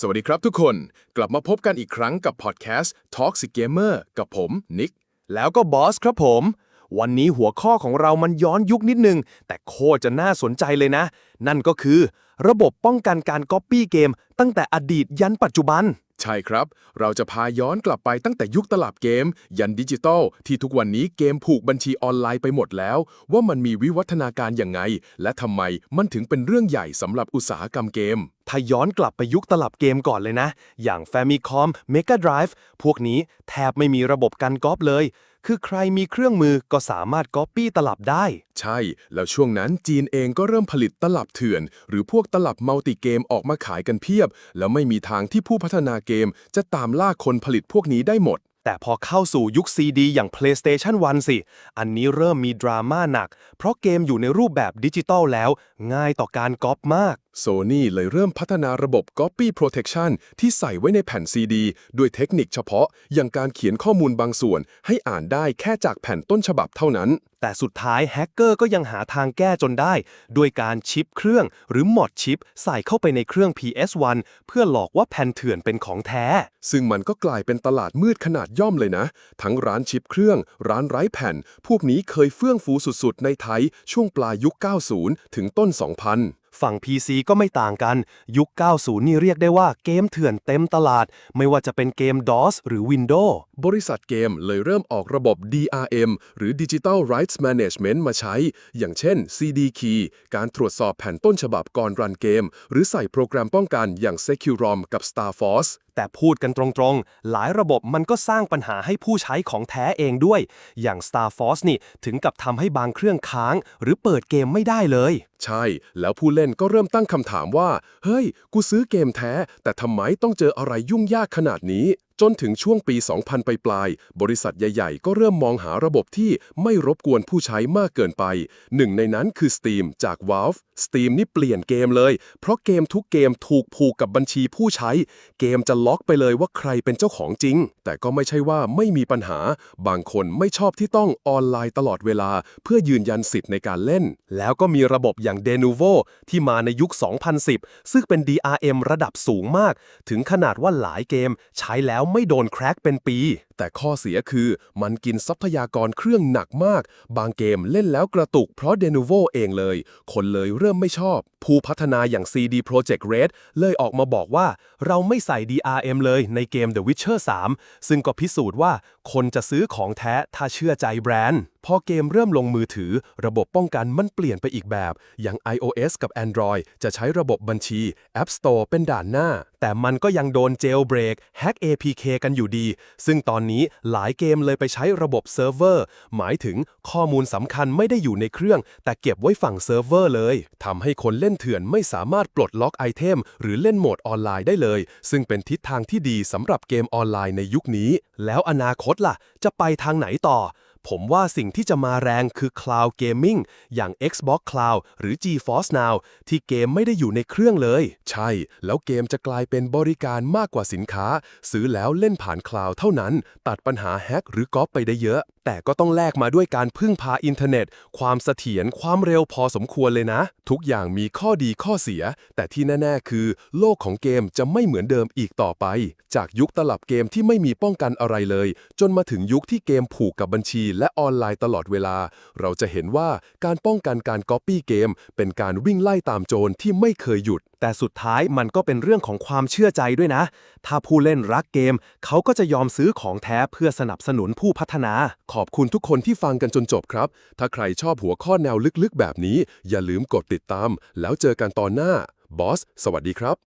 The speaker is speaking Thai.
สวัสดีครับทุกคน กลับมาพบกันอีกครั้งกับพอดแคสต์ Toxic Gamer กับผมนิกแล้วก็บอสครับผม วันนี้หัวข้อของเรามันย้อนยุคนิดนึง แต่โคตรจะน่าสนใจเลยนะ นั่นก็คือ ระบบป้องกันการก๊อปปี้เกมตั้งแต่อดีตยันปัจจุบัน ใช่ครับ เราจะพาย้อนกลับไปตั้งแต่ยุคตลับเกม ยันดิจิตอลที่ทุกวันนี้เกมผูกบัญชีออนไลน์ไปหมดแล้ว ว่ามันมีวิวัฒนาการอย่างไง และทำไมมันถึงเป็นเรื่องใหญ่สำหรับอุตสาหกรรมเกม ถ้าย้อนกลับไปยุคตลับเกมก่อนเลยนะ อย่าง Famicom Mega Drive พวกนี้แทบไม่มีระบบการก๊อปเลย คือใครมีเครื่องมือก็สามารถก๊อปปี้ตลับได้ ใช่ แล้วช่วงนั้นจีนเองก็เริ่มผลิตตลับเถื่อน หรือพวกตลับมัลติเกมออกมาขายกันเพียบ แล้วไม่มีทางที่ผู้พัฒนาเกม จะตามล่าคนผลิตพวกนี้ได้หมด แต่พอเข้าสู่ยุค CD อย่าง PlayStation 1 สิ อันนี้เริ่มมีดราม่าหนัก เพราะเกมอยู่ในรูปแบบดิจิตอลแล้ว ง่ายต่อการก๊อปมาก โซนี่เลยเริ่มพัฒนาระบบ Copy Protection ที่ใส่ไว้ในแผ่นซีดีด้วยเทคนิคเฉพาะ อย่างการเขียนข้อมูลบางส่วน ให้อ่านได้แค่จากแผ่นต้นฉบับเท่านั้น แต่สุดท้ายแฮกเกอร์ก็ยังหาทางแก้จนได้ ด้วยการชิปเครื่องหรือหมอดชิป ใส่เข้าไปในเครื่อง PS1 เพื่อหลอกว่าแผ่นเถื่อนเป็นของแท้ ซึ่งมันก็กลายเป็นตลาดมืดขนาดย่อมเลยนะ ทั้งร้านชิปเครื่อง ร้านไร้แผ่น พวกนี้เคยเฟื่องฟูสุดๆ ในไทยช่วงปลายยุค 90 ถึงต้น 2000 ฝั่ง PC ก็ไม่ต่างกัน ยุค 90 นี่เรียกได้ว่าเกมเถื่อนเต็มตลาด ไม่ว่าจะเป็นเกม DOS หรือ Windows บริษัทเกมเลยเริ่มออกระบบ DRM หรือ Digital Rights Management มาใช้ อย่างเช่น CD Key การตรวจสอบแผ่นต้นฉบับก่อนรันเกม หรือใส่โปรแกรมป้องกันอย่าง Securom กับ Star Force แต่พูดกันตรงๆ หลายระบบมันก็สร้างปัญหาให้ผู้ใช้ของแท้เองด้วย อย่าง Star Force นี่ถึงกับทำให้บางเครื่องค้าง หรือเปิดเกมไม่ได้เลย ใช่ แล้วผู้เล่นก็เริ่มตั้งคำถามว่า เฮ้ย กูซื้อเกมแท้ แต่ทำไมต้องเจออะไรยุ่งยากขนาดนี้ จนถึงช่วงปี 2000 ไปปลายๆบริษัทใหญ่ๆ ก็เริ่มมองหาระบบที่ไม่รบกวนผู้ใช้มากเกินไป หนึ่งในนั้นคือ Steam จาก Valve Steam นี่เปลี่ยนเกมเลย เพราะเกมทุกเกมถูกผูกกับบัญชีผู้ใช้ เกมจะล็อกไปเลยว่าใครเป็นเจ้าของจริง แต่ก็ไม่ใช่ว่าไม่มีปัญหา บางคนไม่ชอบที่ต้องออนไลน์ตลอดเวลา เพื่อยืนยันสิทธิ์ในการเล่น แล้วก็มีระบบอย่าง Denuvo ที่มาในยุค 2010 ซึ่งเป็น DRM ระดับสูงมาก ถึงขนาดว่าหลายเกมใช้แล้วไม่โดนแคร็กเป็นปี แต่ข้อเสียคือมันกินทรัพยากรเครื่องหนักมาก บางเกมเล่นแล้วกระตุกเพราะ Denuvo เองเลย คนเลยเริ่มไม่ชอบ ผู้พัฒนาอย่าง CD Projekt Red เลยออกมาบอกว่า เราไม่ใส่ DRM เลยในเกม The Witcher 3 ซึ่งก็พิสูจน์ว่าคนจะซื้อของแท้ถ้าเชื่อใจแบรนด์พอเกมเริ่มลงมือถือ ระบบป้องกันมันเปลี่ยนไปอีกแบบ อย่าง iOS กับ Android จะใช้ระบบบัญชี App Store เป็นด่านหน้า แต่มันก็ยังโดนเจลเบรกแฮก APK กันอยู่ดี ซึ่งตอนนี้หลายเกมเลยไปใช้ระบบเซิร์ฟเวอร์ หมายถึงข้อมูลสำคัญไม่ได้อยู่ในเครื่อง แต่เก็บไว้ฝั่งเซิร์ฟเวอร์เลยทำให้คนเล่นเถื่อนไม่สามารถปลดล็อกไอเทม หรือเล่นโหมดออนไลน์ได้เลย ซึ่งเป็นทิศทางที่ดีสำหรับเกมออนไลน์ในยุคนี้ แล้วอนาคตล่ะ จะไปทางไหนต่อ ผมว่าสิ่งที่จะมาแรงคือ Cloud Gaming อย่าง Xbox Cloud หรือ GeForce Now ที่เกมไม่ได้อยู่ในเครื่องเลย ใช่ แล้วเกมจะกลายเป็นบริการมากกว่าสินค้า ซื้อแล้วเล่นผ่านคลาวด์เท่านั้น ตัดปัญหาแฮกหรือก๊อปไปได้เยอะ แต่ก็ต้องแลกมาด้วยการพึ่งพาอินเทอร์เน็ต ความเสถียรความเร็วพอสมควรเลยนะ ทุกอย่างมีข้อดีข้อเสีย แต่ที่แน่ ๆ คือ โลกของเกมจะไม่เหมือนเดิมอีกต่อไป จากยุคตลับเกมที่ไม่มีป้องกันอะไรเลย จนมาถึงยุคที่เกมผูกกับบัญชีและออนไลน์ตลอดเวลา เราจะเห็นว่าการป้องกันการก๊อปปี้เกม เป็นการวิ่งไล่ตามโจรที่ไม่เคยหยุด แต่สุดท้ายมันก็เป็นเรื่องของความเชื่อใจด้วยนะ ถ้าผู้เล่นรักเกม เขาก็จะยอมซื้อของแท้เพื่อสนับสนุนผู้พัฒนาขอบคุณทุกคนที่ฟังกันจนจบครับ ถ้าใครชอบหัวข้อแนวลึกๆ แบบนี้ อย่าลืมกดติดตาม แล้วเจอกันตอนหน้าบอส สวัสดีครับ